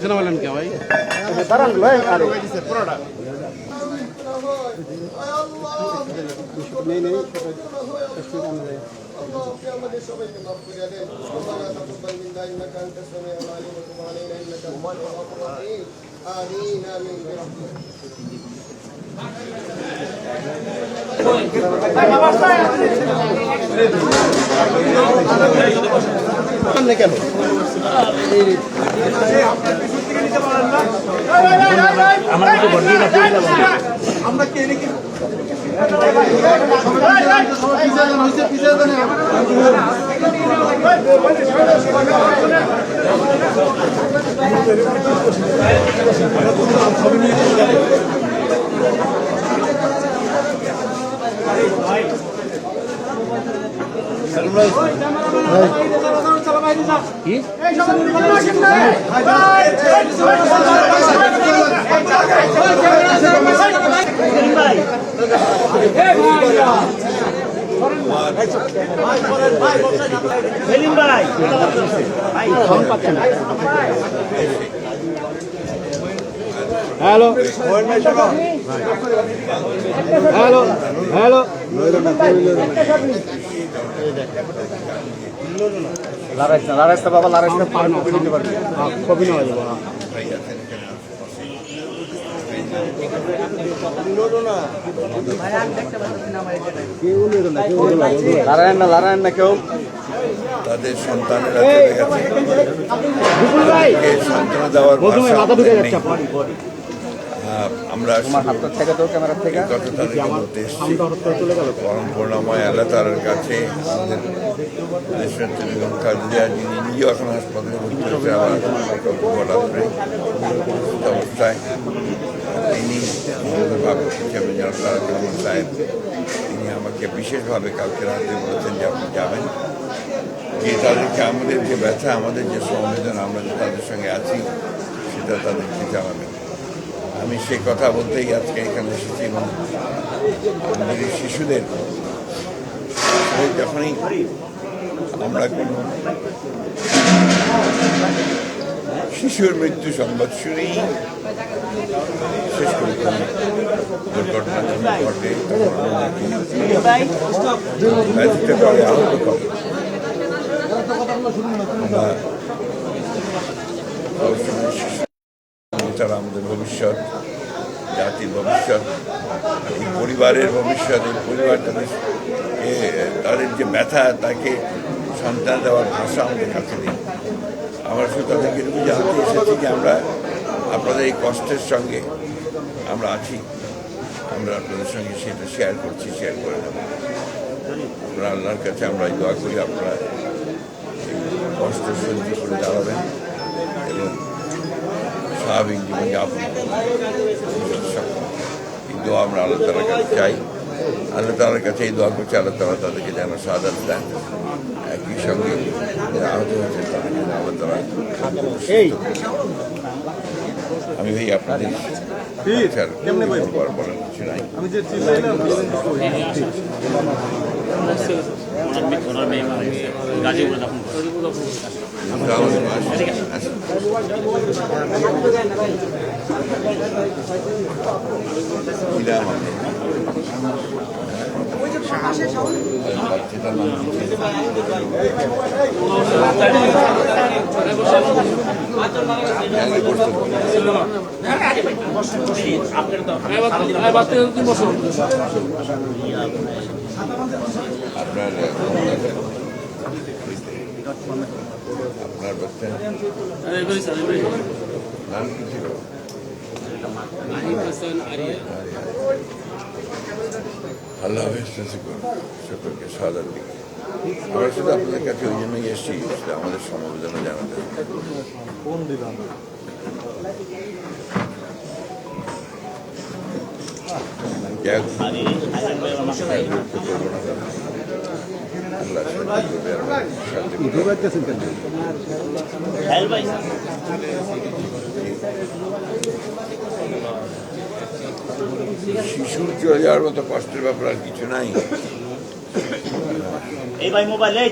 কেন বলেন কে ভাই আমাদের সবাইকে মাফ করে দেন ربنا تقبل منا انك انت السميع العليم وتب علينا কেন? আমরা কি সেলিম ভাই হ্যালো। হ্যালো হ্যালো লারাইস না লারাইস না বাবা লারাইস না পার কপি নিতে পারবে। কপি নেওয়া যাবে হ্যাঁ। লারায়ণ না লারায়ণ না কেউ। তাদের সন্তানেরা চলে গেছে। সান্ত্বনা দেওয়ার আমরা থেকে তো ক্যামেরা থেকে। বলতে এসেছি। পরম আল্লাহ তালার কাছে আমাদের যিনি এখন হাসপাতালে ভর্তি হয়েছে আবার গতরাত্রে অবস্থায় তিনি আমাদের হিসেবে জনাব রহমান সাহেব তিনি আমাকে বিশেষভাবে কালকে রাতে বলেছেন যে আপনি যাবেন। যে তাদেরকে আমাদের যে ব্যথা আমাদের যে সংবেদন আমরা যে তাদের সঙ্গে আছি সেটা তাদেরকে জানাবেন। আমি সেই কথা বলতেই আজকে এখানে এসেছি এবং আমাদের শিশুদের যখনই আমরা কোনো শিশুর মৃত্যু সংবাদ শুনেই শেষ করে দুর্ঘটনা ঘটে করে আহত করে আমরা সবসময় আমাদের ভবিষ্যৎ, জাতির ভবিষ্যৎ এই পরিবারের ভবিষ্যৎ এই পরিবার তাদের তাদের যে ব্যথা, তাকে সন্তান দেওয়ার ভাষা আমাদের কাছে নেই। আমরা শুধু তাদেরকে এটুকু জানাতে এসেছি যে আমরা আপনাদের এই কষ্টের সঙ্গে আমরা আছি। আমরা আপনাদের সঙ্গে সেটা শেয়ার করছি শেয়ার করে নেব আমরা আল্লাহর কাছে আমরা দোয়া করি, আপনারা কষ্ট সহ্য করে দাঁড়াবেন। স্বাভাবিক জীবন যাপন এই দোয়া আমরা আল্লাহ তালার কাছে চাই। আল্লাহ তালার কাছে এই দোয়া করছি আল্লাহ তালা তাদেরকে যেন সাদাত দেন। একই সঙ্গে যারা আহত হয়েছে তাদেরকে আল্লাহ তালা আমি ভাই আপনাদের বলার কিছু নাই। আমি ওনার মেয়ে মারা গেছে গাজীপুরে তখন আমাদের আসেন, আসেন। কি নাম আপনার? বাচ্চাটার নাম আপনার আপনার বাচ্চা? নাম কি ছিল? আল্লাহ সকলকে সাদার দিকে আমরা শুধু আপনাদের কাছে ওই জন্যই এসেছি আমাদের সমবেদনা জানাতে কোন শিশুর চলে যাওয়ার মতো কষ্টের ব্যাপার আর কিছু নাই এই ভাই মোবাইল এই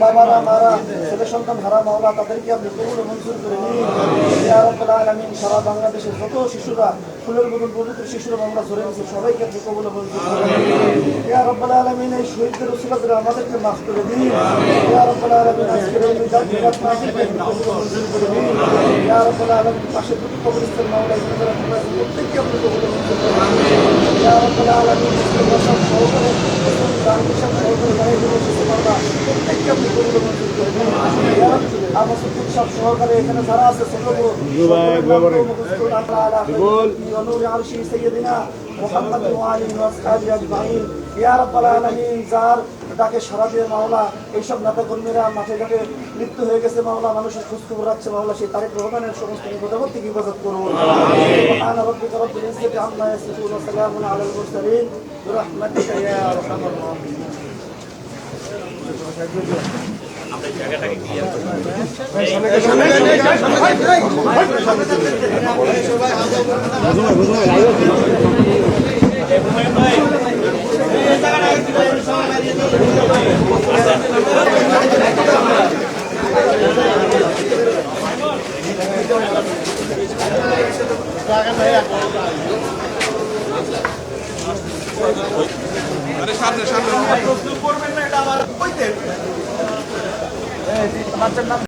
বাবারা, মারা, ছেলে সন্তান হারা মাওলা তাদেরকে আপনি কবুল মঞ্জুর করে নিন। আলামিন, সারা বাংলাদেশের যত শিশুরা, ফুলের মতন পবিত্র শিশুরা মামলা ধরে নিয়েছে সবাইকে আপনি কবুল মঞ্জুর করে ইয়া রাব্বাল আলামিন, এই শহীদদের উসিলা করে আমাদেরকে মাফ করে দিন। ইয়া রাব্বাল আলামিন, আজকের এই মিজান মিলাদ কবুল মঞ্জুর করে নিন। ইয়া রাব্বাল পাশে দুটো কবরস্থান প্রত্যেককে আপনি কবুল মঞ্জুর করে নিন। ইয়া রাব্বাল সহকারে সহকারে বাইরে বসেছে মাওলা প্রত্যেককে আপনি কবুল ও মঞ্জুর করে নিন ইয়া রাব্বাল আমার সুকুন সব সহকারে এখানে যারা আছে ছোট বড় ونور عرشه سيدنا محمد وعلي واصحابه اجمعين ইয়া রাব্বাল আলামিন যার ডাকে সারা দিয়ে মাওলা এইসব নেতা কর্মীরা মাঠে ঘাটে মৃত্যু হয়ে গেছে মাওলা মানুষের খোঁজ খবর রাখছে মাওলা সেই তারেক রহমানের সমস্ত বিপদাবদ থেকে হেফাজত করুন সুবহান রাব্বিকা রব্বিল ইজ্জাতি আম্মা ইয়াসিফুন ওয়া সালামুন আমরা জায়গাটাকে ক্লিয়ার আরে সামনে সামনে। বাচ্চার নাম